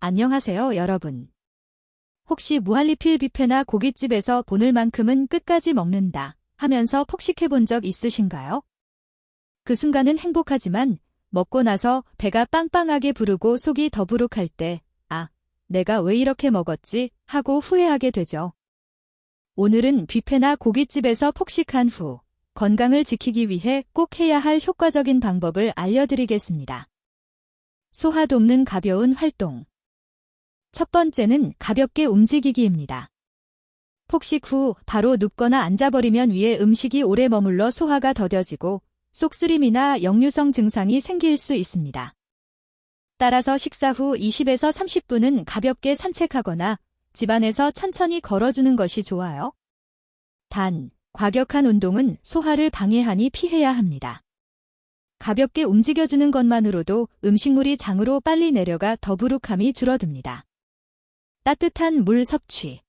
안녕하세요, 여러분. 혹시 무한리필 뷔페나 고깃집에서 보늘 만큼은 끝까지 먹는다 하면서 폭식해 본 적 있으신가요? 그 순간은 행복하지만 먹고 나서 배가 빵빵하게 부르고 속이 더부룩할 때, 아, 내가 왜 이렇게 먹었지? 하고 후회하게 되죠. 오늘은 뷔페나 고깃집에서 폭식한 후 건강을 지키기 위해 꼭 해야 할 효과적인 방법을 알려드리겠습니다. 소화 돕는 가벼운 활동. 첫 번째는 가볍게 움직이기입니다. 폭식 후 바로 눕거나 앉아버리면 위에 음식이 오래 머물러 소화가 더뎌지고 속쓰림이나 역류성 증상이 생길 수 있습니다. 따라서 식사 후 20에서 30분은 가볍게 산책하거나 집안에서 천천히 걸어주는 것이 좋아요. 단, 과격한 운동은 소화를 방해하니 피해야 합니다. 가볍게 움직여주는 것만으로도 음식물이 장으로 빨리 내려가 더부룩함이 줄어듭니다. 따뜻한 물 섭취.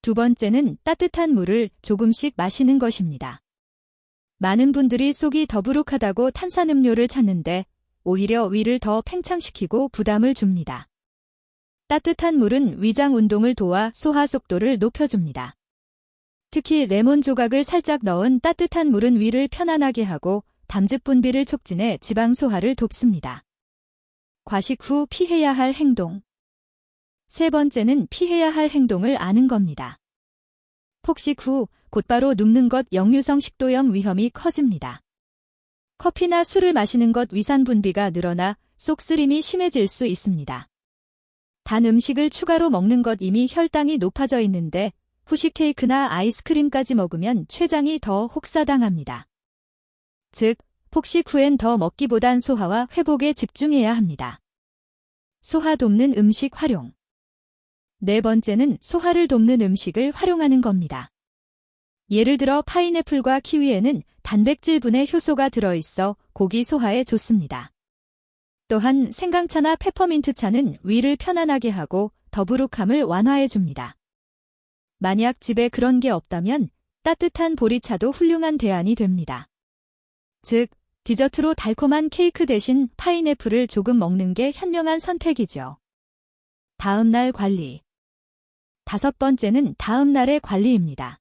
두 번째는 따뜻한 물을 조금씩 마시는 것입니다. 많은 분들이 속이 더부룩하다고 탄산음료를 찾는데 오히려 위를 더 팽창시키고 부담을 줍니다. 따뜻한 물은 위장 운동을 도와 소화 속도를 높여줍니다. 특히 레몬 조각을 살짝 넣은 따뜻한 물은 위를 편안하게 하고 담즙 분비를 촉진해 지방 소화를 돕습니다. 과식 후 피해야 할 행동. 세 번째는 피해야 할 행동을 아는 겁니다. 폭식 후 곧바로 눕는 것 역류성 식도염 위험이 커집니다. 커피나 술을 마시는 것 위산 분비가 늘어나 속쓰림이 심해질 수 있습니다. 단 음식을 추가로 먹는 것 이미 혈당이 높아져 있는데 후식 케이크나 아이스크림까지 먹으면 췌장이 더 혹사당합니다. 즉, 폭식 후엔 더 먹기보단 소화와 회복에 집중해야 합니다. 소화 돕는 음식 활용. 네 번째는 소화를 돕는 음식을 활용하는 겁니다. 예를 들어 파인애플과 키위에는 단백질분의 효소가 들어있어 고기 소화에 좋습니다. 또한 생강차나 페퍼민트차는 위를 편안하게 하고 더부룩함을 완화해 줍니다. 만약 집에 그런 게 없다면 따뜻한 보리차도 훌륭한 대안이 됩니다. 즉, 디저트로 달콤한 케이크 대신 파인애플을 조금 먹는 게 현명한 선택이죠. 다음날 관리. 다섯 번째는 다음 날의 관리입니다.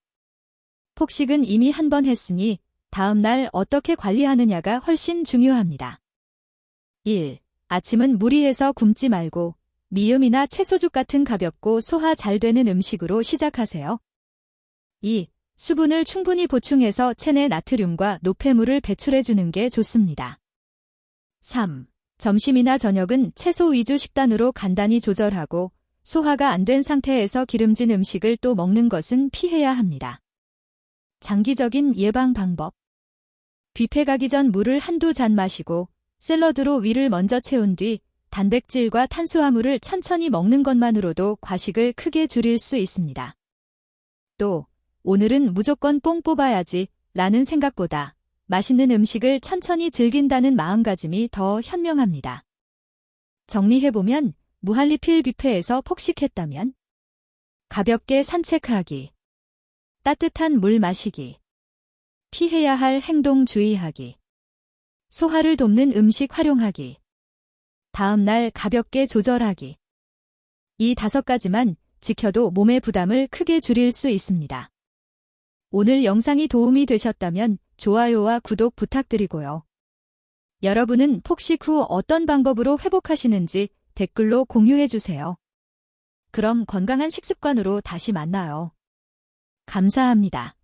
폭식은 이미 한 번 했으니 다음 날 어떻게 관리하느냐가 훨씬 중요합니다. 1. 아침은 무리해서 굶지 말고 미음이나 채소죽 같은 가볍고 소화 잘 되는 음식으로 시작하세요. 2. 수분을 충분히 보충해서 체내 나트륨과 노폐물을 배출해주는 게 좋습니다. 3. 점심이나 저녁은 채소 위주 식단으로 간단히 조절하고 소화가 안 된 상태에서 기름진 음식을 또 먹는 것은 피해야 합니다. 장기적인 예방 방법. 뷔페 가기 전 물을 한두 잔 마시고 샐러드로 위를 먼저 채운 뒤 단백질과 탄수화물을 천천히 먹는 것만으로도 과식을 크게 줄일 수 있습니다. 또, 오늘은 무조건 뽕 뽑아야지 라는 생각보다 맛있는 음식을 천천히 즐긴다는 마음가짐이 더 현명합니다. 정리해보면 무한리필 뷔페에서 폭식했다면 가볍게 산책하기, 따뜻한 물 마시기, 피해야 할 행동 주의하기, 소화를 돕는 음식 활용하기, 다음날 가볍게 조절하기. 이 다섯 가지만 지켜도 몸의 부담을 크게 줄일 수 있습니다. 오늘 영상이 도움이 되셨다면 좋아요와 구독 부탁드리고요. 여러분은 폭식 후 어떤 방법으로 회복하시는지 댓글로 공유해주세요. 그럼 건강한 식습관으로 다시 만나요. 감사합니다.